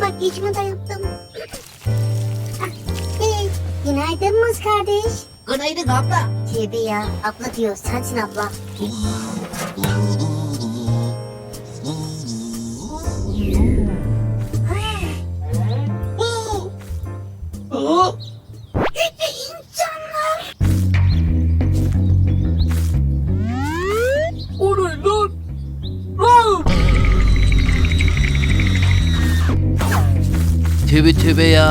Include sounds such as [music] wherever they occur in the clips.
Makyajımı da yaptım. Ah, Hey, günaydın Muz kardeş. Günaydın abla. Tövbe ya, abla diyor, sensin abla.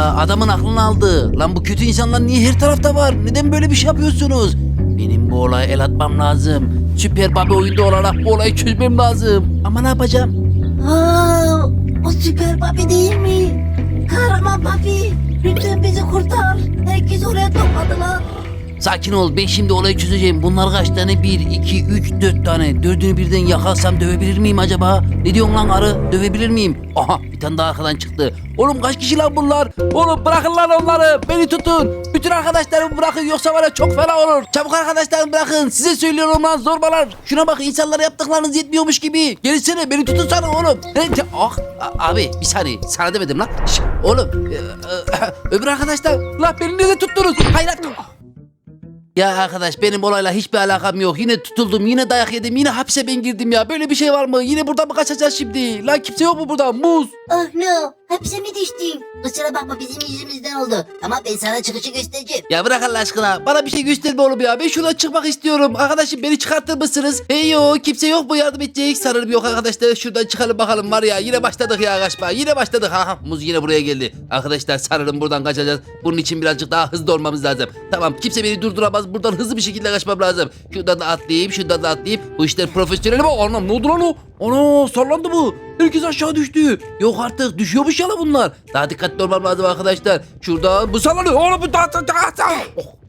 Adamın aklını aldı. Lan bu kötü insanlar niye her tarafta var? Neden böyle bir şey yapıyorsunuz? Benim bu olaya el atmam lazım. Süper Baba oyunda olarak bu olayı çözmem lazım. Ama ne yapacağım? Aa, o süper papi değil mi? Kahraman papi. Lütfen bizi kurtar. Herkes oraya topladılar. Sakin ol ben şimdi olayı çözeceğim. Bunlar kaç tane? 1, 2, 3, 4 tane. Dördünü birden yakalsam dövebilir miyim acaba? Ne diyorsun lan arı? Dövebilir miyim? Aha bir tane daha arkadan çıktı. Oğlum kaç kişi lan bunlar? Oğlum bırakın lan onları. Beni tutun. Bütün arkadaşlarımı bırakın yoksa ya çok fena olur. Çabuk arkadaşlarımı bırakın. Size söylüyorum lan zorbalar. Şuna bak insanlara yaptıklarınız yetmiyormuş gibi. Gelsene beni tutun sana oğlum. Ah, abi bir saniye sana demedim lan. Şş, oğlum e, e, [laughs] öbür arkadaşlar. Lan beni neden tuttunuz? Hayır lan. Ya arkadaş benim olayla hiçbir alakam yok. Yine tutuldum, yine dayak yedim, yine hapse ben girdim ya. Böyle bir şey var mı? Yine buradan mı kaçacağız şimdi? Lan kimse yok mu burada? Muz. Oh no. Hapse mi düştün? Kusura bakma bizim yüzümüzden oldu. Ama ben sana çıkışı göstereceğim. Ya bırak Allah aşkına. Bana bir şey gösterme oğlum ya. Ben şuradan çıkmak istiyorum. Arkadaşım beni çıkartır mısınız? Hey yo kimse yok mu yardım edecek? Sanırım yok arkadaşlar. Şuradan çıkalım bakalım var ya. Yine başladık ya kaçma. Yine başladık. Ha muz yine buraya geldi. Arkadaşlar sanırım buradan kaçacağız. Bunun için birazcık daha hızlı olmamız lazım. Tamam kimse beni durduramaz. Buradan hızlı bir şekilde kaçmam lazım. Şuradan da atlayayım. Şuradan da atlayayım. Bu işler profesyonel mi? Anam ne oldu lan o? Ana sallandı bu. Herkes aşağı düştü. Yok artık düşüyormuş lan bunlar. Daha dikkatli olmam lazım arkadaşlar. Şurada bu sallanıyor. Oğlum bu daha daha daha. Oh.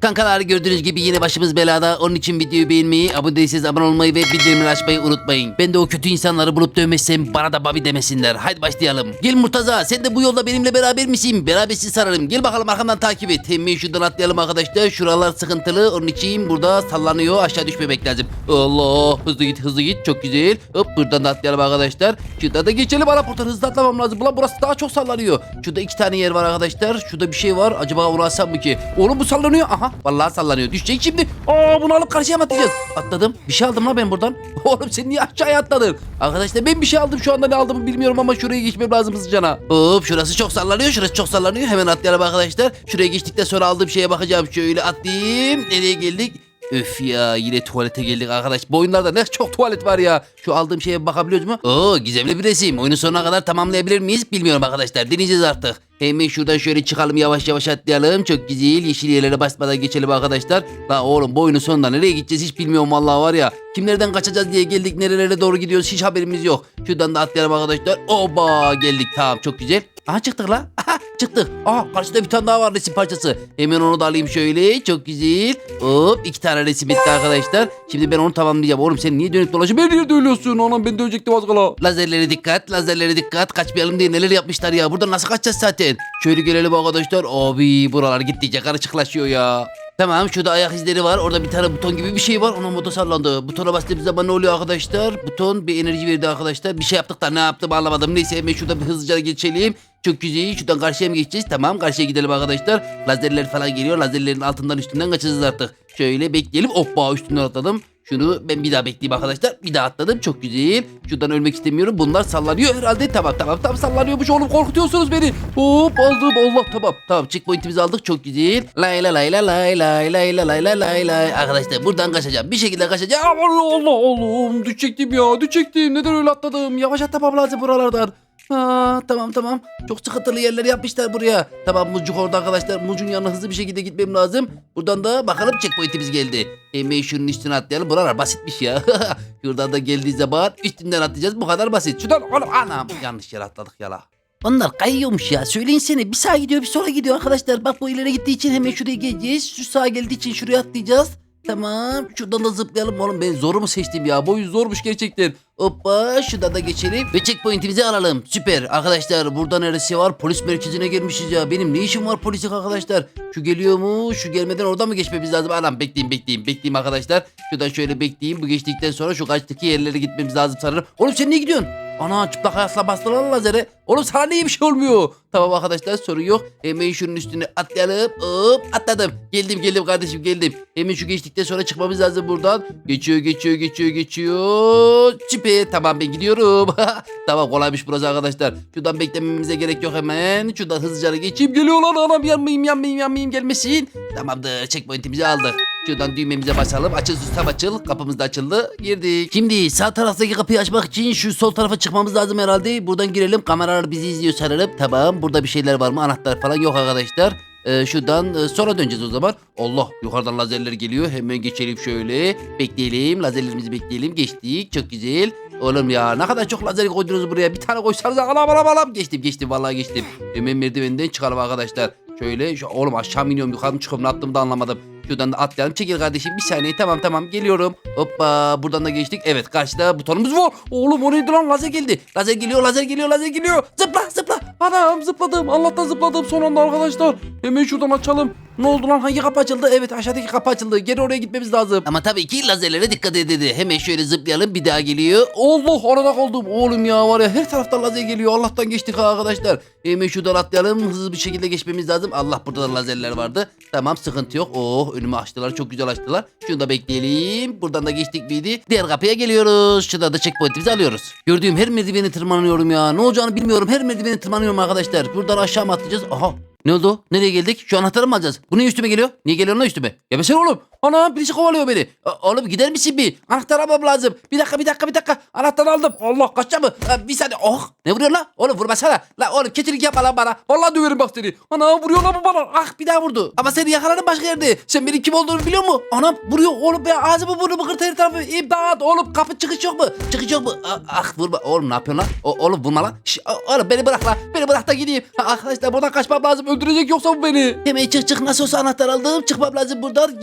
Kankalar gördüğünüz gibi yine başımız belada. Onun için videoyu beğenmeyi, abone değilseniz abone olmayı ve bildirimleri açmayı unutmayın. Ben de o kötü insanları bulup dövmezsem bana da babi demesinler. Haydi başlayalım. Gel Murtaza sen de bu yolda benimle beraber misin? Beraber sizi sararım. Gel bakalım arkamdan takip et. Hemen şuradan atlayalım arkadaşlar. Şuralar sıkıntılı. Onun için burada sallanıyor. Aşağı düşmemek lazım. Allah hızlı git hızlı git. Çok güzel. Hop buradan da atlayalım arkadaşlar. Şuradan da geçelim ana portal hızlı atlamam lazım. Ulan burası daha çok sallanıyor. Şurada iki tane yer var arkadaşlar. Şurada bir şey var. Acaba onu alsam mı ki? Oğlum bu sallanıyor. Aha vallahi sallanıyor. Düşecek şimdi. Aa bunu alıp karşıya mı atlayacağız? Atladım. Bir şey aldım lan ben buradan. [laughs] Oğlum sen niye aşağıya atladın? Arkadaşlar ben bir şey aldım. Şu anda ne aldığımı bilmiyorum ama şuraya geçmem lazım hızlıcana. Hop şurası çok sallanıyor. Şurası çok sallanıyor. Hemen atlayalım arkadaşlar. Şuraya geçtikten sonra aldığım şeye bakacağım. Şöyle atlayayım. Nereye geldik? Öf ya yine tuvalete geldik arkadaş. Bu oyunlarda ne çok tuvalet var ya. Şu aldığım şeye bakabiliyoruz mu? Oo gizemli bir resim. Oyunun sonuna kadar tamamlayabilir miyiz? Bilmiyorum arkadaşlar. Deneyeceğiz artık. Hemen şuradan şöyle çıkalım yavaş yavaş atlayalım. Çok güzel. Yeşil yerlere basmadan geçelim arkadaşlar. La oğlum bu oyunun sonunda nereye gideceğiz hiç bilmiyorum vallahi var ya. Kimlerden kaçacağız diye geldik nerelere doğru gidiyoruz hiç haberimiz yok. Şuradan da atlayalım arkadaşlar. Oba geldik tamam çok güzel. Aha çıktık la. Aha çıktık. Aha karşıda bir tane daha var resim parçası. Hemen onu da alayım şöyle. Çok güzel. Hop iki tane resim bitti arkadaşlar. Şimdi ben onu tamamlayacağım. Oğlum sen niye dönüp dolaşıp her yerde ölüyorsun? Anam ben dövecektim az kala. Lazerlere dikkat. Lazerlere dikkat. Kaçmayalım diye neler yapmışlar ya. Buradan nasıl kaçacağız zaten? Şöyle gelelim arkadaşlar. Abi buralar gittikçe karışıklaşıyor ya. Tamam şurada ayak izleri var. Orada bir tane buton gibi bir şey var. Ona moda sallandı. Butona bastığımız zaman ne oluyor arkadaşlar? Buton bir enerji verdi arkadaşlar. Bir şey yaptık da ne yaptım anlamadım. Neyse hemen şurada bir hızlıca geçelim. Çok güzel. Şuradan karşıya mı geçeceğiz? Tamam karşıya gidelim arkadaşlar. Lazerler falan geliyor. Lazerlerin altından üstünden kaçacağız artık. Şöyle bekleyelim. Hoppa üstünden atladım. Şunu ben bir daha bekleyeyim arkadaşlar. Bir daha atladım. Çok güzel. Şuradan ölmek istemiyorum. Bunlar sallanıyor herhalde. Tamam tamam tamam sallanıyormuş oğlum. Korkutuyorsunuz beni. Hop aldım. Allah tamam. Tamam checkpointimizi aldık. Çok güzel. Lay lay lay lay lay lay lay lay lay lay lay. Arkadaşlar buradan kaçacağım. Bir şekilde kaçacağım. Allah Allah Allah'ım. Düşecektim ya. Düşecektim. Neden öyle atladım? Yavaş atlamam lazım buralardan. Ha, tamam tamam. Çok sıkıntılı yerler yapmışlar buraya. Tamam Mucuk orada arkadaşlar. Mucuk'un yanına hızlı bir şekilde gitmem lazım. Buradan da bakalım checkpointimiz geldi. Hemen şunun üstüne atlayalım. Buralar basitmiş ya. [laughs] Şuradan da geldiği zaman üstünden atlayacağız. Bu kadar basit. Şuradan anam, anam. yanlış yere atladık yala. Onlar kayıyormuş ya. Söyleyinsene. Bir sağa gidiyor bir sola gidiyor arkadaşlar. Bak bu ileri gittiği için hemen şuraya geleceğiz. Şu sağa geldiği için şuraya atlayacağız. Tamam. Şuradan da zıplayalım oğlum. Ben zoru mu seçtim ya? Bu oyun zormuş gerçekten. Hoppa şuradan da geçelim. Ve checkpointimizi alalım. Süper. Arkadaşlar burada neresi var? Polis merkezine gelmişiz ya. Benim ne işim var polislik arkadaşlar? Şu geliyor mu? Şu gelmeden oradan mı geçmemiz lazım? Anam bekleyin bekleyin bekleyin arkadaşlar. Şuradan şöyle bekleyeyim. Bu geçtikten sonra şu kaçtaki yerlere gitmemiz lazım sanırım. Oğlum sen niye gidiyorsun? Ana çıplak ayakla bastılar lazere. Oğlum sana niye bir şey olmuyor? Tamam arkadaşlar sorun yok. Hemen şunun üstüne atlayalım. Hop atladım. Geldim geldim kardeşim geldim. Hemen şu geçtikten sonra çıkmamız lazım buradan. Geçiyor geçiyor geçiyor geçiyor. Süper tamam ben gidiyorum. [laughs] tamam kolaymış burası arkadaşlar. Şuradan beklememize gerek yok hemen. Şuradan hızlıca geçeyim. Geliyor lan anam yanmayayım yanmayayım yanmayayım gelmesin. Tamamdır checkpointimizi aldık. Şuradan düğmemize basalım. Açıl sustam açıl. Kapımız da açıldı. Girdik. Şimdi sağ taraftaki kapıyı açmak için şu sol tarafa çıkmamız lazım herhalde. Buradan girelim. Kameralar bizi izliyor sanırım. Tamam. Burada bir şeyler var mı? Anahtar falan yok arkadaşlar. Ee, şuradan e, sonra döneceğiz o zaman. Allah yukarıdan lazerler geliyor. Hemen geçelim şöyle. Bekleyelim. Lazerlerimizi bekleyelim. Geçtik. Çok güzel. Oğlum ya ne kadar çok lazer koydunuz buraya. Bir tane koysanız alam alam alam. Geçtim geçtim vallahi geçtim. Hemen merdivenden çıkalım arkadaşlar. Şöyle şu, oğlum aşağı mı iniyorum yukarı mı çıkıyorum ne yaptığımı da anlamadım. Şuradan da atlayalım. Çekil kardeşim bir saniye tamam tamam geliyorum. Hoppa buradan da geçtik. Evet karşıda butonumuz var. Oğlum o neydi lan lazer geldi. Lazer geliyor lazer geliyor lazer geliyor. Zıpla zıpla. Anam zıpladım. Allah'tan zıpladım son anda arkadaşlar. Hemen şuradan açalım. Ne oldu lan hangi kapı açıldı? Evet aşağıdaki kapı açıldı. Geri oraya gitmemiz lazım. Ama tabii ki lazerlere dikkat edildi. Hemen şöyle zıplayalım bir daha geliyor. Allah arada kaldım. Oğlum ya var ya her taraftan lazer geliyor. Allah'tan geçtik ha arkadaşlar. Hemen şuradan atlayalım. Hızlı bir şekilde geçmemiz lazım. Allah burada da lazerler vardı. Tamam sıkıntı yok. Oh önümü açtılar. Çok güzel açtılar. Şunu da bekleyelim. Buradan da geçtik miydi? Diğer kapıya geliyoruz. Şurada da checkpointimizi alıyoruz. Gördüğüm her merdiveni tırmanıyorum ya. Ne olacağını bilmiyorum. Her merdiveni tırmanıyorum arkadaşlar. Buradan aşağı mı atlayacağız? Aha ne oldu? Nereye geldik? Şu anahtarı mı alacağız? Bu niye üstüme geliyor? Niye geliyor lan üstüme? Gebesene oğlum. Ana birisi kovalıyor beni. A- oğlum gider misin bir? Anahtar almam lazım. Bir dakika bir dakika bir dakika. Anahtar aldım. Allah kaçacağım mı? Ha, bir saniye. Oh. Ne vuruyor lan? Oğlum vurmasana. La oğlum keçilik yapma lan bana. Vallahi döverim bak seni. Ana vuruyor lan bu bana. Ah bir daha vurdu. Ama seni yakaladım başka yerde. Sen benim kim olduğunu biliyor musun? Anam vuruyor. Oğlum ben ağzımı burnumu kırtı her tarafı. İmdat. Oğlum kapı çıkış yok mu? Çıkış yok mu? Ah, ah vurma. Oğlum ne yapıyorsun lan? O, oğlum vurma lan. Şş, o- oğlum beni bırak lan. Beni bırak da gideyim. Arkadaşlar buradan kaçmam lazım. Öldürecek yoksa bu beni. Hemen çık çık nasıl olsa anahtar aldım. Çıkmam lazım buradan.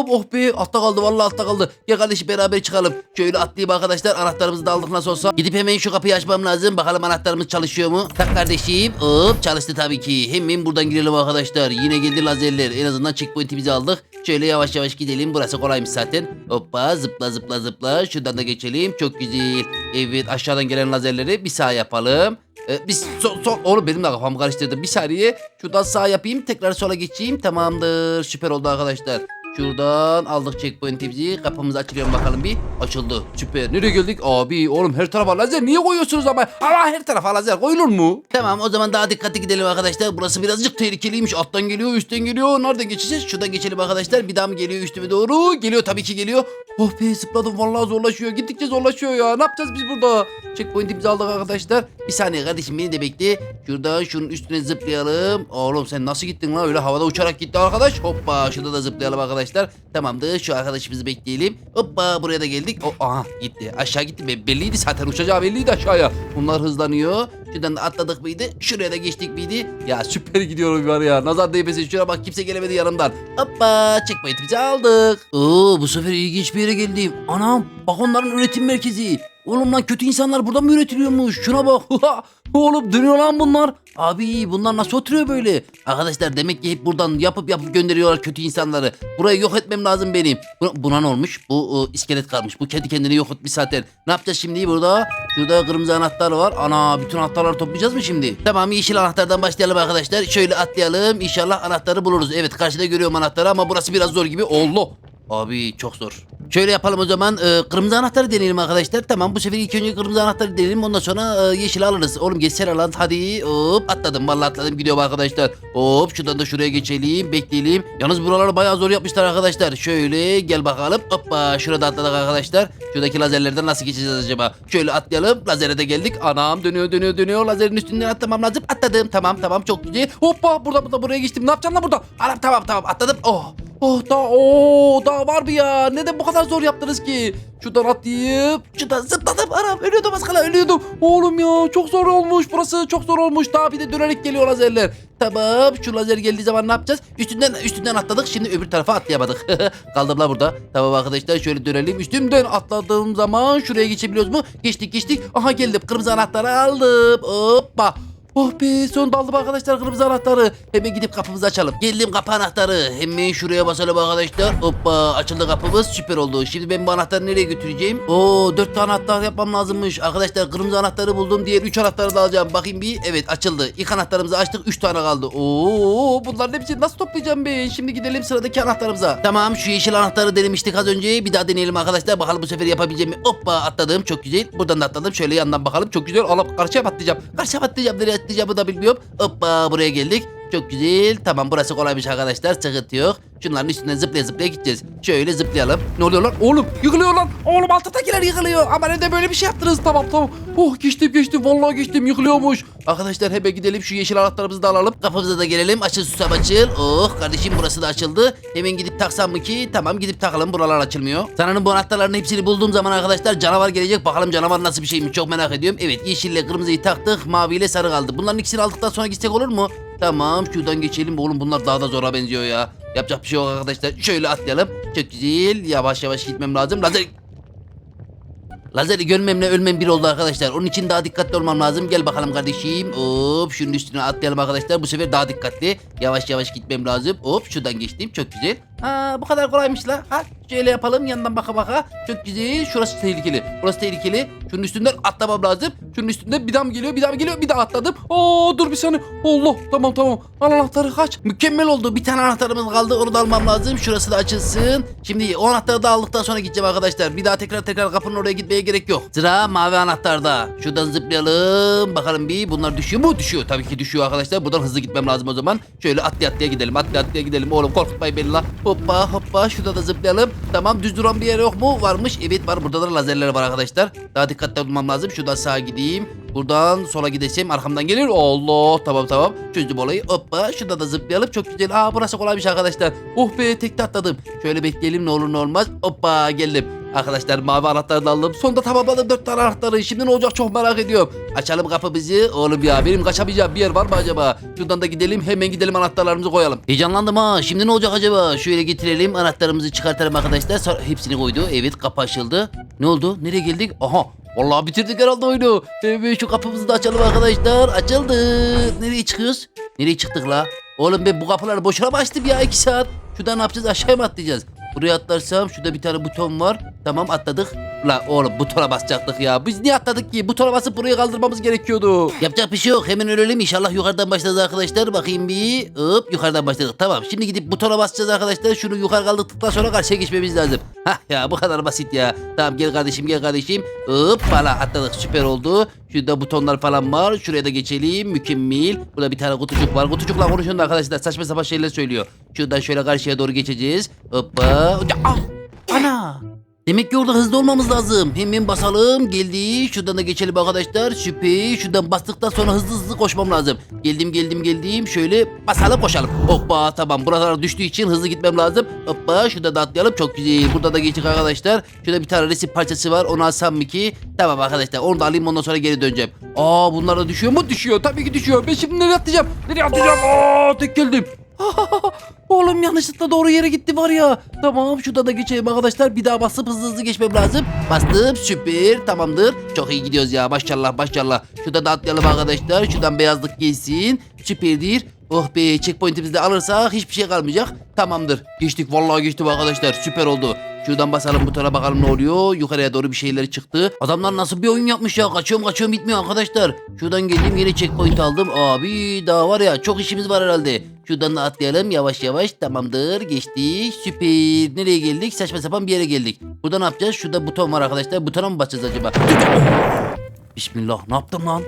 Gidiyorum. Oh be altta kaldı vallahi altta kaldı. Gel kardeşim beraber çıkalım. Şöyle atlayayım arkadaşlar. Anahtarımızı da aldık nasıl olsa. Gidip hemen şu kapıyı açmam lazım. Bakalım anahtarımız çalışıyor mu? Tak kardeşim. Hop çalıştı tabii ki. Hemen buradan girelim arkadaşlar. Yine geldi lazerler. En azından checkpointimizi aldık. Şöyle yavaş yavaş gidelim. Burası kolaymış zaten. Hoppa zıpla zıpla zıpla. Şuradan da geçelim. Çok güzel. Evet aşağıdan gelen lazerleri bir sağ yapalım. Ee, biz sol, sol oğlum benim de kafamı karıştırdım. Bir saniye. Şuradan sağ yapayım. Tekrar sola geçeyim. Tamamdır. Süper oldu arkadaşlar. Şuradan aldık checkpointimizi. Kapımızı açıyorum bakalım bir. Açıldı. Süper. Nereye geldik? Abi oğlum her tarafa lazer niye koyuyorsunuz ama? Allah her tarafa lazer koyulur mu? Tamam o zaman daha dikkatli gidelim arkadaşlar. Burası birazcık tehlikeliymiş. Alttan geliyor, üstten geliyor. Nereden geçeceğiz? Şuradan geçelim arkadaşlar. Bir daha mı geliyor üstüme doğru? Geliyor tabii ki geliyor. Oh be zıpladım vallahi zorlaşıyor. Gittikçe zorlaşıyor ya. Ne yapacağız biz burada? Checkpointimizi aldık arkadaşlar. Bir saniye kardeşim beni de bekle. Şurada şunun üstüne zıplayalım. Oğlum sen nasıl gittin lan? Öyle havada uçarak gitti arkadaş. Hoppa şurada da zıplayalım arkadaşlar. Tamamdır şu arkadaşımızı bekleyelim. Hoppa buraya da geldik. O, aha gitti. Aşağı gitti. Be- Belliydi zaten uçacağı belliydi aşağıya. Bunlar hızlanıyor. Şuradan da atladık mıydı? Şuraya da geçtik miydi? Ya süper gidiyorum var ya. Nazar değmesin. Şuna bak kimse gelemedi yanımdan. Hoppa checkpointimizi aldık. Oo bu sefer ilginç bir yere geldim. Anam bak onların üretim merkezi. Oğlum lan kötü insanlar burada mı üretiliyormuş? Şuna bak. [laughs] Oğlum dönüyor lan bunlar. Abi bunlar nasıl oturuyor böyle? Arkadaşlar demek ki hep buradan yapıp yapıp gönderiyorlar kötü insanları. Burayı yok etmem lazım benim. Buna, buna ne olmuş? Bu e, iskelet kalmış. Bu kendi kendini yok etmiş zaten. Ne yapacağız şimdi burada? Şurada kırmızı anahtar var. Ana bütün anahtarları toplayacağız mı şimdi? Tamam yeşil anahtardan başlayalım arkadaşlar. Şöyle atlayalım. İnşallah anahtarı buluruz. Evet karşıda görüyorum anahtarı ama burası biraz zor gibi. Allah. Abi çok zor. Şöyle yapalım o zaman. Ee, kırmızı anahtarı deneyelim arkadaşlar. Tamam bu sefer ilk önce kırmızı anahtarı deneyelim. Ondan sonra e, yeşil alırız. Oğlum geçsene lan hadi. Hop atladım. Vallahi atladım. Gidiyorum arkadaşlar. Hop şuradan da şuraya geçelim. Bekleyelim. Yalnız buraları bayağı zor yapmışlar arkadaşlar. Şöyle gel bakalım. Hoppa şurada atladık arkadaşlar. Şuradaki lazerlerden nasıl geçeceğiz acaba? Şöyle atlayalım. Lazere de geldik. Anam dönüyor dönüyor dönüyor. Lazerin üstünden atlamam lazım. Atladım. Tamam tamam çok güzel. Hoppa burada burada buraya geçtim. Ne yapacağım lan burada? Anam tamam tamam atladım. Oh. Oh daha oh daha var mı ya? Neden bu kadar zor yaptınız ki? Şuradan atlayıp şuradan zıpladım. Anam ölüyordum az kala ölüyordum. Oğlum ya çok zor olmuş burası çok zor olmuş. Daha bir de dönerek geliyor lazerler. Tamam şu lazer geldiği zaman ne yapacağız? Üstünden üstünden atladık şimdi öbür tarafa atlayamadık. [laughs] Kaldım la burada. Tamam arkadaşlar şöyle dönelim. Üstümden atladığım zaman şuraya geçebiliyoruz mu? Geçtik geçtik. Aha geldim kırmızı anahtarı aldım. Hoppa. Oh be son daldım arkadaşlar kırmızı anahtarı. Hemen gidip kapımızı açalım. Geldim kapı anahtarı. Hemen şuraya basalım arkadaşlar. Hoppa açıldı kapımız süper oldu. Şimdi ben bu anahtarı nereye götüreceğim? Oo dört tane anahtar yapmam lazımmış. Arkadaşlar kırmızı anahtarı buldum. Diğer üç anahtarı da alacağım. Bakayım bir. Evet açıldı. İlk anahtarımızı açtık. Üç tane kaldı. Oo bunların hepsini nasıl toplayacağım ben? Şimdi gidelim sıradaki anahtarımıza. Tamam şu yeşil anahtarı denemiştik az önce. Bir daha deneyelim arkadaşlar. Bakalım bu sefer yapabileceğim mi? Hoppa atladım. Çok güzel. Buradan da atladım. Şöyle yandan bakalım. Çok güzel. Alıp karşıya mı atlayacağım. Karşıya mı atlayacağım. Nereye atlayacağımı da bilmiyorum. Hoppa buraya geldik. Çok güzel. Tamam burası kolaymış arkadaşlar. Sıkıntı yok. Şunların üstünden zıplaya zıplaya gideceğiz. Şöyle zıplayalım. Ne oluyor lan? Oğlum yıkılıyor lan. Oğlum alttakiler yıkılıyor. Ama neden böyle bir şey yaptınız? Tamam tamam. Oh geçtim geçtim. Vallahi geçtim. Yıkılıyormuş. Arkadaşlar hemen gidelim. Şu yeşil anahtarımızı da alalım. Kapımıza da gelelim. Açıl susam açıl. Oh kardeşim burası da açıldı. Hemen gidip taksam mı ki? Tamam gidip takalım. Buralar açılmıyor. Sanırım bu anahtarların hepsini bulduğum zaman arkadaşlar canavar gelecek. Bakalım canavar nasıl bir şeymiş. Çok merak ediyorum. Evet yeşille kırmızıyı taktık. Maviyle sarı kaldı. Bunların ikisini aldıktan sonra gitsek olur mu? Tamam şuradan geçelim. Oğlum bunlar daha da zora benziyor ya. Yapacak bir şey yok arkadaşlar. Şöyle atlayalım. Çok güzel. Yavaş yavaş gitmem lazım. Lazer... Lazeri görmemle ölmem bir oldu arkadaşlar. Onun için daha dikkatli olmam lazım. Gel bakalım kardeşim. Hop şunun üstüne atlayalım arkadaşlar. Bu sefer daha dikkatli. Yavaş yavaş gitmem lazım. Hop şuradan geçtim. Çok güzel. Ha bu kadar kolaymış la. Ha şöyle yapalım yandan baka baka. Çok güzel. Şurası tehlikeli. Burası tehlikeli. Şunun üstünden atlamam lazım. Şunun üstünden bir daha mı geliyor? Bir daha mı geliyor? Bir daha atladım. Oo dur bir saniye. Allah tamam tamam. Anahtarı kaç. Mükemmel oldu. Bir tane anahtarımız kaldı. Onu da almam lazım. Şurası da açılsın. Şimdi o anahtarı da aldıktan sonra gideceğim arkadaşlar. Bir daha tekrar tekrar kapının oraya gitmeye gerek yok. Sıra mavi anahtarda. Şuradan zıplayalım. Bakalım bir bunlar düşüyor mu? Düşüyor. Tabii ki düşüyor arkadaşlar. Buradan hızlı gitmem lazım o zaman. Şöyle atlaya atlaya gidelim. Atlaya atlaya gidelim. Oğlum korkutmayın beni la. Hoppa hoppa. Şurada da zıplayalım. Tamam düz duran bir yer yok mu? Varmış. Evet var. Burada da lazerler var arkadaşlar. Daha dikkatli olmam lazım. Şuradan sağa gideyim. Buradan sola gideceğim. Arkamdan gelir. Allah tamam tamam. Çözdüm olayı. Hoppa. Şurada da zıplayalım. Çok güzel. Aa burası kolaymış arkadaşlar. Oh be tek atladım. Şöyle bekleyelim ne olur ne olmaz. Hoppa geldim. Arkadaşlar mavi anahtarı da aldım. Sonunda tamamladım dört tane anahtarı. Şimdi ne olacak çok merak ediyorum. Açalım kapımızı. Oğlum ya benim kaçamayacağım bir yer var mı acaba? Şuradan da gidelim hemen gidelim anahtarlarımızı koyalım. Heyecanlandım ha. Şimdi ne olacak acaba? Şöyle getirelim anahtarımızı çıkartalım arkadaşlar. Sonra hepsini koydu. Evet kapı açıldı. Ne oldu? Nereye geldik? Aha Vallahi bitirdik herhalde oyunu. Hemen şu kapımızı da açalım arkadaşlar. Açıldı. Nereye çıkıyoruz? Nereye çıktık la? Oğlum ben bu kapıları boşuna açtım ya iki saat? Şuradan ne yapacağız? Aşağıya mı atlayacağız? Buraya atlarsam şurada bir tane buton var. Tamam atladık. La oğlum butona basacaktık ya. Biz niye atladık ki? Butona basıp buraya kaldırmamız gerekiyordu. Yapacak bir şey yok. Hemen ölelim. İnşallah yukarıdan başlarız arkadaşlar. Bakayım bir. Hop yukarıdan başladık. Tamam. Şimdi gidip butona basacağız arkadaşlar. Şunu yukarı kaldırdıktan sonra karşıya geçmemiz lazım. Hah ya bu kadar basit ya. Tamam gel kardeşim gel kardeşim. Hop falan atladık. Süper oldu. Şurada butonlar falan var. Şuraya da geçelim. Mükemmel. Burada bir tane kutucuk var. Kutucukla konuşuyor da arkadaşlar. Saçma sapan şeyler söylüyor. Şuradan şöyle karşıya doğru geçeceğiz. Hoppa. Ah! Ana! Demek ki orada hızlı olmamız lazım. Hemen basalım. Geldi. Şuradan da geçelim arkadaşlar. Süper. Şuradan bastıktan sonra hızlı hızlı koşmam lazım. Geldim geldim geldim. Şöyle basalım koşalım. Hoppa tamam. Buralara düştüğü için hızlı gitmem lazım. Hoppa şurada da atlayalım. Çok güzel. Burada da geçtik arkadaşlar. Şurada bir tane resim parçası var. Onu alsam mı ki? Tamam arkadaşlar. Onu da alayım ondan sonra geri döneceğim. Aa bunlar da düşüyor mu? Düşüyor. Tabii ki düşüyor. Ben şimdi nereye atlayacağım? Nereye atlayacağım? Aa tek geldim. [laughs] Oğlum yanlışlıkla doğru yere gitti var ya. Tamam şurada da geçeyim arkadaşlar. Bir daha basıp hızlı hızlı geçmem lazım. Bastım süper tamamdır. Çok iyi gidiyoruz ya maşallah maşallah. Şurada da atlayalım arkadaşlar. Şuradan beyazlık gelsin. Süperdir. Oh be checkpoint'imizi de alırsak hiçbir şey kalmayacak. Tamamdır. Geçtik vallahi geçtik arkadaşlar. Süper oldu. Şuradan basalım butona bakalım ne oluyor. Yukarıya doğru bir şeyler çıktı. Adamlar nasıl bir oyun yapmış ya. Kaçıyorum kaçıyorum bitmiyor arkadaşlar. Şuradan geldim yine checkpoint aldım. Abi daha var ya çok işimiz var herhalde. Şuradan da atlayalım yavaş yavaş. Tamamdır geçtik. Süper. Nereye geldik? Saçma sapan bir yere geldik. Burada ne yapacağız? Şurada buton var arkadaşlar. Butona mı basacağız acaba? Bismillah ne yaptım lan?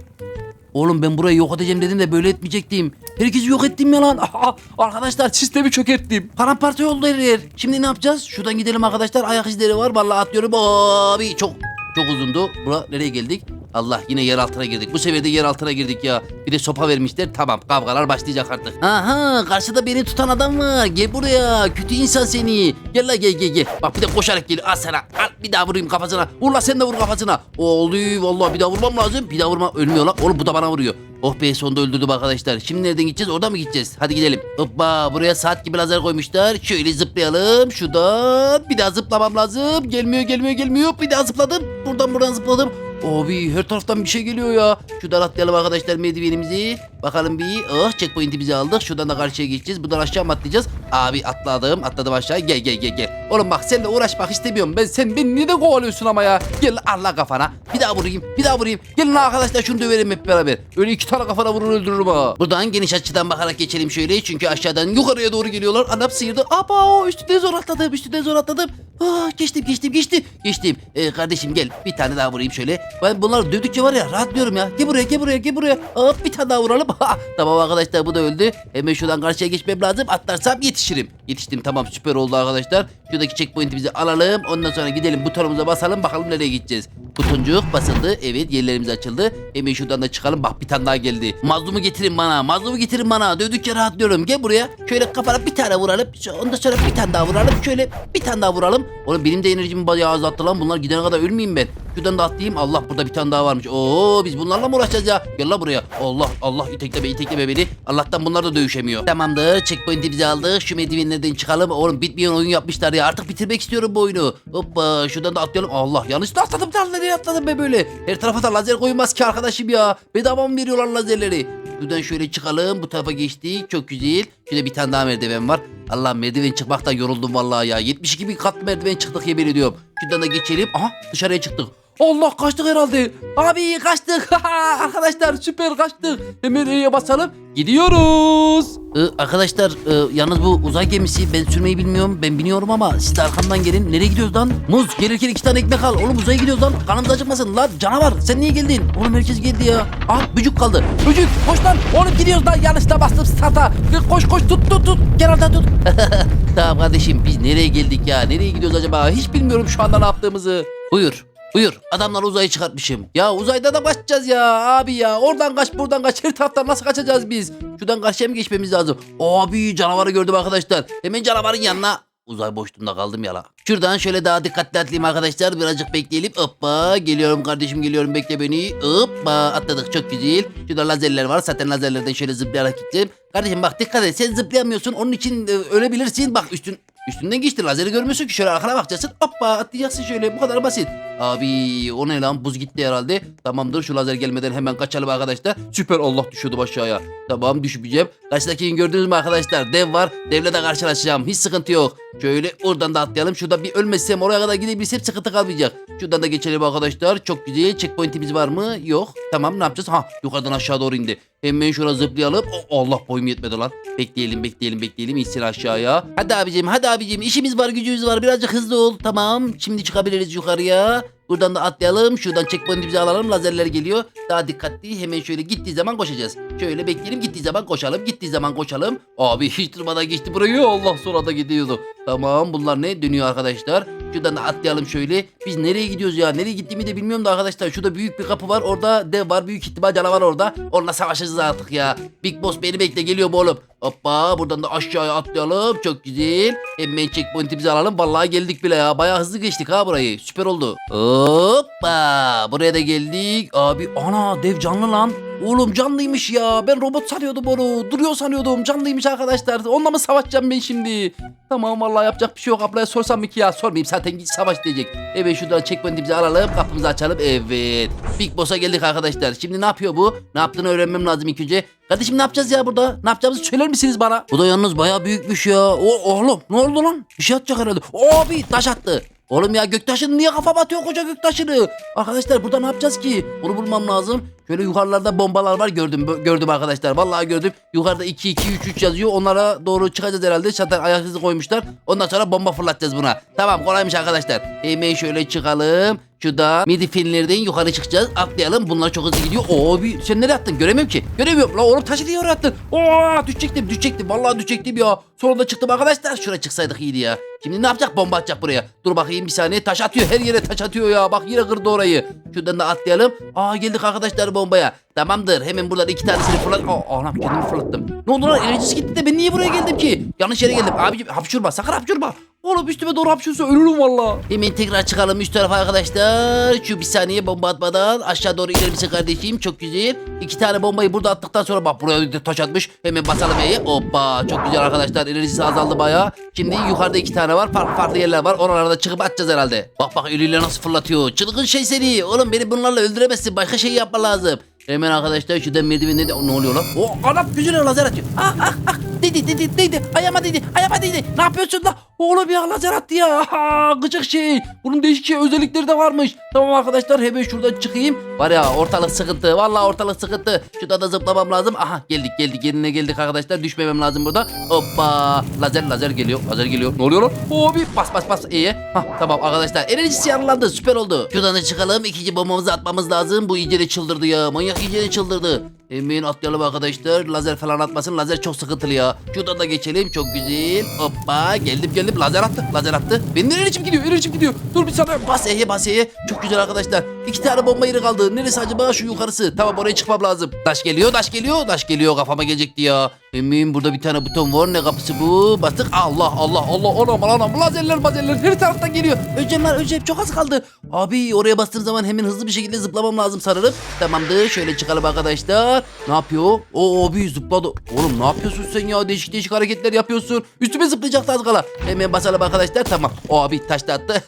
Oğlum ben burayı yok edeceğim dedim de böyle etmeyecektim. Herkesi yok ettim ya lan. [laughs] Arkadaşlar sistemi çökerttim. Paramparça oldu her yer. Şimdi ne yapacağız? Şuradan gidelim arkadaşlar. Ayak izleri var. Vallahi atlıyorum. Abi çok çok uzundu. Bura nereye geldik? Allah yine yer altına girdik. Bu sefer de yer altına girdik ya. Bir de sopa vermişler. Tamam kavgalar başlayacak artık. Aha karşıda beni tutan adam var. Gel buraya. Kötü insan seni. Gel la gel gel gel. Bak bir de koşarak geliyor. Al sana. Al bir daha vurayım kafasına. Vur la sen de vur kafasına. Oldu vallahi bir daha vurmam lazım. Bir daha vurma. Ölmüyor la. Oğlum bu da bana vuruyor. Oh be sonunda öldürdüm arkadaşlar. Şimdi nereden gideceğiz? Oradan mı gideceğiz? Hadi gidelim. Hoppa buraya saat gibi lazer koymuşlar. Şöyle zıplayalım. Şuradan bir daha zıplamam lazım. Gelmiyor gelmiyor gelmiyor. Bir daha zıpladım. Buradan buradan zıpladım. Abi her taraftan bir şey geliyor ya. Şuradan atlayalım arkadaşlar merdivenimizi. Bakalım bir. Oh checkpoint'imizi aldık. Şuradan da karşıya geçeceğiz. Buradan aşağı mı atlayacağız? Abi atladım. Atladım aşağı. Gel gel gel gel. Oğlum bak seninle uğraşmak istemiyorum. Ben sen beni neden kovalıyorsun ama ya? Gel Allah kafana. Bir daha vurayım. Bir daha vurayım. Gelin arkadaşlar şunu dövelim hep beraber. Öyle iki tane kafana vurur öldürürüm ha. Buradan geniş açıdan bakarak geçelim şöyle. Çünkü aşağıdan yukarıya doğru geliyorlar. Adam sıyırdı. Aba üstüne zor atladım. Üstüne zor atladım. Ah, geçtim geçtim geçtim. Geçtim. Ee, kardeşim gel bir tane daha vurayım şöyle. Ben bunlar dövdükçe var ya rahatlıyorum ya. Gel buraya gel buraya gel buraya. Hop bir tane daha vuralım. [laughs] Tamam arkadaşlar bu da öldü. Hemen şuradan karşıya geçmem lazım. Atlarsam yetişirim. Yetiştim tamam süper oldu arkadaşlar. Şuradaki checkpoint'imizi alalım. Ondan sonra gidelim butonumuza basalım bakalım nereye gideceğiz. Butoncuk basıldı. Evet yerlerimiz açıldı. Hemen şuradan da çıkalım. Bak bir tane daha geldi. Mazlumu getirin bana. Mazlumu getirin bana. Dövdükçe rahatlıyorum. Gel buraya. Şöyle kafana bir tane vuralım. Ondan sonra bir tane daha vuralım. Şöyle bir tane daha vuralım. Oğlum benim de enerjimi bayağı azalttı lan. Bunlar gidene kadar ölmeyeyim ben. Şuradan da atlayayım. Allah burada bir tane daha varmış. Oo biz bunlarla mı uğraşacağız ya? Gel la buraya. Allah Allah itekleme itekleme beni. Allah'tan bunlar da dövüşemiyor. Tamamdır. Checkpoint'imizi aldık. Şu merdivenlerden çıkalım. Oğlum bitmeyen oyun yapmışlar ya. Artık bitirmek istiyorum bu oyunu. Hoppa şuradan da atlayalım. Allah yanlışlıkla atladım. Nereye atladım be böyle? Her tarafa da lazer koyulmaz ki arkadaşım ya. Bedava mı veriyorlar lazerleri? Şuradan şöyle çıkalım. Bu tarafa geçtik. Çok güzel. Şurada bir tane daha merdiven var. Allah merdiven çıkmaktan yoruldum vallahi ya. 72 bin kat merdiven çıktık yemin ediyorum. Şuradan da geçelim. Aha dışarıya çıktık. Allah kaçtık herhalde. Abi kaçtık. [laughs] Arkadaşlar süper kaçtık. Hemen E'ye basalım. Gidiyoruz. Ee, arkadaşlar e, yalnız bu uzay gemisi ben sürmeyi bilmiyorum. Ben biniyorum ama siz de arkamdan gelin. Nereye gidiyoruz lan? Muz gelirken iki tane ekmek al. Oğlum uzaya gidiyoruz lan. Kanımız acıkmasın. Lan canavar sen niye geldin? Oğlum herkes geldi ya. Ah bücük kaldı. Bücük koş lan. Oğlum gidiyoruz lan. Yanlışla bastım starta. Koş koş tut tut tut. Kenardan tut. [laughs] tamam kardeşim biz nereye geldik ya? Nereye gidiyoruz acaba? Hiç bilmiyorum şu anda ne yaptığımızı. Buyur. Buyur. Adamlar uzayı çıkartmışım. Ya uzayda da kaçacağız ya abi ya. Oradan kaç buradan kaç. Her taraftan nasıl kaçacağız biz? Şuradan karşıya mı geçmemiz lazım? Abi canavarı gördüm arkadaşlar. Hemen canavarın yanına. Uzay boşluğunda kaldım ya la. Şuradan şöyle daha dikkatli atlayayım arkadaşlar. Birazcık bekleyelim. Hoppa geliyorum kardeşim geliyorum bekle beni. Hoppa atladık çok güzel. Şurada lazerler var. Zaten lazerlerden şöyle zıplayarak gideceğim. Kardeşim bak dikkat et sen zıplayamıyorsun. Onun için e, ölebilirsin. Bak üstün Üstünden geçti lazeri görmüyorsun ki şöyle arkana bakacaksın hoppa atlayacaksın şöyle bu kadar basit. Abi o ne lan buz gitti herhalde. Tamamdır şu lazer gelmeden hemen kaçalım arkadaşlar. Süper Allah düşüyordum aşağıya. Tamam düşmeyeceğim. Karşıdakini gördünüz mü arkadaşlar dev var. Devle de karşılaşacağım hiç sıkıntı yok. Şöyle oradan da atlayalım. Şurada bir ölmezsem oraya kadar gidebilsem sıkıntı kalmayacak. Şuradan da geçelim arkadaşlar. Çok güzel. Checkpoint'imiz var mı? Yok. Tamam ne yapacağız? Ha yukarıdan aşağı doğru indi. Hemen şuraya zıplayalım. O- Allah boyum yetmedi lan. Bekleyelim bekleyelim bekleyelim. İnsin aşağıya. Hadi abicim hadi abicim. İşimiz var gücümüz var. Birazcık hızlı ol. Tamam. Şimdi çıkabiliriz yukarıya. Buradan da atlayalım. Şuradan checkpoint'imizi alalım. Lazerler geliyor. Daha dikkatli. Hemen şöyle gittiği zaman koşacağız. Şöyle bekleyelim. Gittiği zaman koşalım. Gittiği zaman koşalım. Abi hiç durmadan geçti burayı. Allah sonra da gidiyordu. Tamam bunlar ne? Dönüyor arkadaşlar. Şuradan da atlayalım şöyle. Biz nereye gidiyoruz ya? Nereye gittiğimi de bilmiyorum da arkadaşlar. Şurada büyük bir kapı var. Orada dev var. Büyük ihtimal canavar orada. Onunla savaşacağız artık ya. Big Boss beni bekle. Geliyor bu oğlum. Hoppa buradan da aşağıya atlayalım. Çok güzel. Hemen checkpoint'imizi alalım. Vallahi geldik bile ya. Bayağı hızlı geçtik ha burayı. Süper oldu. Hoppa. Buraya da geldik. Abi ana dev canlı lan. Oğlum canlıymış ya. Ben robot sanıyordum onu. Duruyor sanıyordum. Canlıymış arkadaşlar. Onunla mı savaşacağım ben şimdi? Tamam vallahi yapacak bir şey yok. Ablaya sorsam mı ki ya? Sormayayım zaten git savaş diyecek. Evet şuradan checkpoint'imizi alalım. Kapımızı açalım. Evet. Big Boss'a geldik arkadaşlar. Şimdi ne yapıyor bu? Ne yaptığını öğrenmem lazım ilk önce. Kardeşim ne yapacağız ya burada? Ne yapacağımızı söyler misiniz bana? Bu da yalnız bayağı büyükmüş ya. O, oğlum ne oldu lan? Bir şey atacak herhalde. Abi taş attı. Oğlum ya göktaşını niye kafama atıyor koca göktaşını? Arkadaşlar burada ne yapacağız ki? Bunu bulmam lazım. Şöyle yukarılarda bombalar var gördüm gördüm arkadaşlar. Vallahi gördüm. Yukarıda 2 2 3 3 yazıyor. Onlara doğru çıkacağız herhalde. Zaten ayak izi koymuşlar. Ondan sonra bomba fırlatacağız buna. Tamam kolaymış arkadaşlar. Hemen şöyle çıkalım. Şurada midi filmlerden yukarı çıkacağız. Atlayalım. Bunlar çok hızlı gidiyor. Abi sen nereye attın? Göremiyorum ki. Göremiyorum. La oğlum taşı niye oraya attın? Oo düşecektim düşecektim. Vallahi düşecektim ya. Sonra da çıktım arkadaşlar. Şuraya çıksaydık iyiydi ya. Şimdi ne yapacak? Bomba atacak buraya. Dur bakayım bir saniye. Taş atıyor. Her yere taş atıyor ya. Bak yine kırdı orayı. Şuradan da atlayalım. Aa geldik arkadaşlar bombaya. Tamamdır. Hemen buradan iki tanesini fırlat. Aa anam kendimi fırlattım. Ne oldu lan? Enerjisi gitti de ben niye buraya geldim ki? Yanlış yere geldim. Abicim hapşurma. Sakın hapşurma. Oğlum üstüme doğru hapşırsa ölürüm valla. Hemen tekrar çıkalım üst tarafa arkadaşlar. Şu bir saniye bomba atmadan aşağı doğru misin kardeşim? Çok güzel. İki tane bombayı burada attıktan sonra bak buraya taş atmış. Hemen basalım E'ye. Hoppa çok güzel arkadaşlar. Enerjisi azaldı bayağı. Şimdi yukarıda iki tane var. Farklı farklı yerler var. Oralarda çıkıp atacağız herhalde. Bak bak eliyle nasıl fırlatıyor. Çılgın şey seni. Oğlum beni bunlarla öldüremezsin. Başka şey yapma lazım. Hemen arkadaşlar şuradan merdivenleri de... Ne oluyor lan? O adam gücüne lazer atıyor. Ah ah ah. Dedi dedi dedi. Ayağıma dedi. Ayağıma dedi. Ne yapıyorsun lan? Oğlum ya lazer attı ya. Ha, gıcık şey. Bunun değişik şey özellikleri de varmış. Tamam arkadaşlar hemen şuradan çıkayım. Var ya ortalık sıkıntı. Vallahi ortalık sıkıntı. Şurada da zıplamam lazım. Aha geldik geldik. Yerine geldik arkadaşlar. Düşmemem lazım burada. Hoppa. Lazer lazer geliyor. Lazer geliyor. Ne oluyor lan? Abi Bas bas bas. İyi. Hah tamam arkadaşlar. Enerjisi yarılandı. Süper oldu. Şuradan da çıkalım. İkinci bombamızı atmamız lazım. Bu iyice çıldırdı ya. Manyak iyice de çıldırdı. Hemen atlayalım arkadaşlar. Lazer falan atmasın. Lazer çok sıkıntılı ya. Şuradan da geçelim. Çok güzel. Hoppa. Geldim geldim. Lazer attı. Lazer attı. Benim enerjim gidiyor. Enerjim gidiyor. Dur bir saniye. Bas E'ye bas E'ye. Çok güzel arkadaşlar. İki tane bomba yeri kaldı. Neresi acaba? Şu yukarısı. Tamam oraya çıkmam lazım. Taş geliyor. Taş geliyor. Taş geliyor. Kafama gelecekti ya. Emin burada bir tane buton var. Ne kapısı bu? Bastık. Allah Allah Allah. Anam anam. Lazerler mazerler. Her taraftan geliyor. Lan öleceğim. Çok az kaldı. Abi oraya bastığım zaman hemen hızlı bir şekilde zıplamam lazım sanırım. Tamamdır. Şöyle çıkalım arkadaşlar. Ne yapıyor? O abi zıpladı. Oğlum ne yapıyorsun sen ya? Değişik değişik hareketler yapıyorsun. Üstüme zıplayacaktı az kala. Hemen basalım arkadaşlar. Tamam. O abi taş da attı.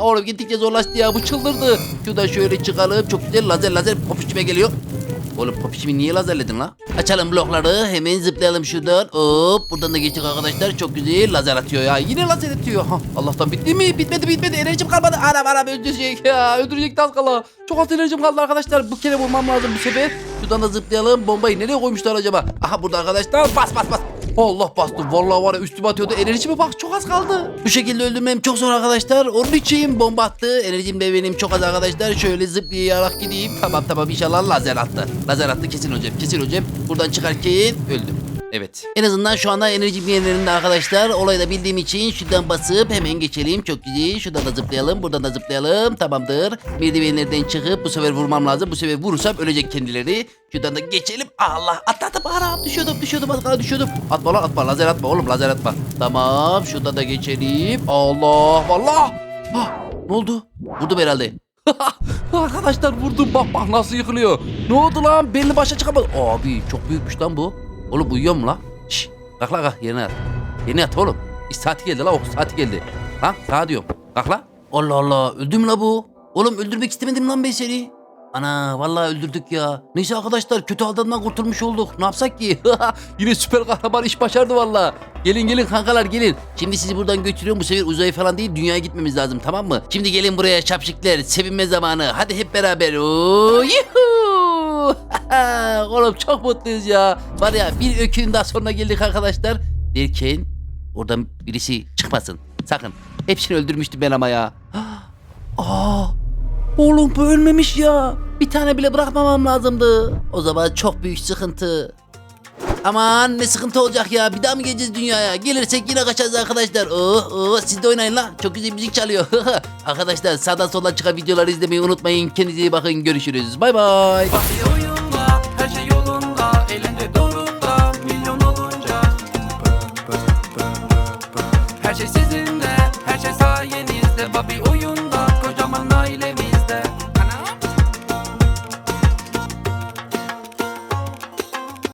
[laughs] Oğlum gittikçe zorlaştı ya. Bu çıldırdı. Şuradan şöyle çıkalım. Çok güzel lazer lazer popişime geliyor. Oğlum popişimi niye lazerledin la? Açalım blokları hemen zıplayalım şuradan. Hop buradan da geçtik arkadaşlar. Çok güzel lazer atıyor ya. Yine lazer atıyor. Ha, Allah'tan bitti mi? Bitmedi bitmedi. Enerjim kalmadı. Anam anam öldürecek ya. Öldürecek az kala. Çok az enerjim kaldı arkadaşlar. Bu kere vurmam lazım bu sefer. Şuradan da zıplayalım. Bombayı nereye koymuşlar acaba? Aha burada arkadaşlar. Bas bas bas. Allah bastı. Vallahi var ya üstüme atıyordu. Enerjime bak çok az kaldı. Bu şekilde öldürmem çok zor arkadaşlar. Onun için bomba attı. Enerjim de benim çok az arkadaşlar. Şöyle zıplayarak gideyim. Tamam tamam inşallah lazer attı. Lazer attı kesin hocam. Kesin hocam. Buradan çıkarken öldüm. Evet. En azından şu anda enerji yerlerinde arkadaşlar. Olayı da bildiğim için şuradan basıp hemen geçelim. Çok güzel. Şuradan da zıplayalım. Buradan da zıplayalım. Tamamdır. Merdivenlerden çıkıp bu sefer vurmam lazım. Bu sefer vurursam ölecek kendileri. Şuradan da geçelim. Allah atladım. Anam düşüyordum düşüyordum. Az kala düşüyordum. Atma lan atma. Lazer atma oğlum lazer atma. Tamam. Şuradan da geçelim. Allah. Allah. Ah, ne oldu? Vurdum herhalde. [laughs] arkadaşlar vurdum bak bak nasıl yıkılıyor. Ne oldu lan belli başa çıkamadı. Abi çok büyükmüş lan bu. Oğlum uyuyor mu lan? Şşş. Kalk lan kalk yerine yat. Yerine yat oğlum. İş saati geldi la okul saati geldi. Lan sağa diyorum. Kalk lan. Allah Allah öldü la bu? Oğlum öldürmek istemedim lan ben seni. Ana vallahi öldürdük ya. Neyse arkadaşlar kötü adamdan kurtulmuş olduk. Ne yapsak ki? [laughs] Yine süper kahraman iş başardı vallahi. Gelin gelin kankalar gelin. Şimdi sizi buradan götürüyorum. Bu sefer uzaya falan değil dünyaya gitmemiz lazım tamam mı? Şimdi gelin buraya şapşikler. Sevinme zamanı. Hadi hep beraber. Oo, yuhuu. [laughs] Oğlum çok mutluyuz ya. Var ya bir öküğün daha sonuna geldik arkadaşlar. Derken oradan birisi çıkmasın. Sakın. Hepsini öldürmüştüm ben ama ya. [gasps] Aa, oğlum bu ölmemiş ya. Bir tane bile bırakmamam lazımdı. O zaman çok büyük sıkıntı. Aman ne sıkıntı olacak ya. Bir daha mı geleceğiz dünyaya? Gelirsek yine kaçacağız arkadaşlar. Oh, oh, siz de oynayın la. Çok güzel müzik çalıyor. [laughs] arkadaşlar sağdan soldan çıkan videoları izlemeyi unutmayın. Kendinize iyi bakın. Görüşürüz. Bay bay.